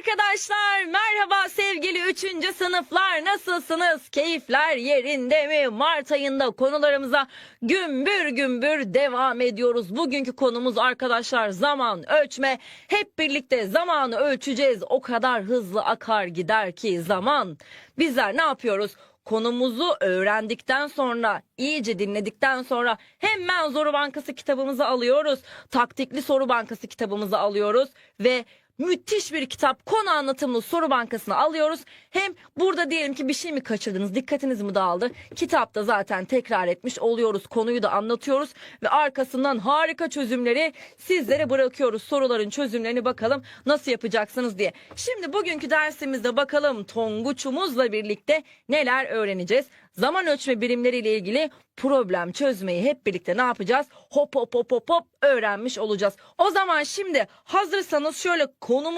arkadaşlar. Merhaba sevgili 3. sınıflar. Nasılsınız? Keyifler yerinde mi? Mart ayında konularımıza gümbür gümbür devam ediyoruz. Bugünkü konumuz arkadaşlar zaman ölçme. Hep birlikte zamanı ölçeceğiz. O kadar hızlı akar gider ki zaman. Bizler ne yapıyoruz? konumuzu öğrendikten sonra, iyice dinledikten sonra hemen Soru Bankası kitabımızı alıyoruz. Taktikli Soru Bankası kitabımızı alıyoruz ve müthiş bir kitap konu anlatımlı soru bankasını alıyoruz. Hem burada diyelim ki bir şey mi kaçırdınız dikkatiniz mi dağıldı? Kitapta zaten tekrar etmiş oluyoruz konuyu da anlatıyoruz ve arkasından harika çözümleri sizlere bırakıyoruz. Soruların çözümlerini bakalım nasıl yapacaksınız diye. Şimdi bugünkü dersimizde bakalım Tonguç'umuzla birlikte neler öğreneceğiz? Zaman ölçme birimleriyle ilgili problem çözmeyi hep birlikte ne yapacağız? Hop hop hop hop hop öğrenmiş olacağız. O zaman şimdi hazırsanız şöyle konumuz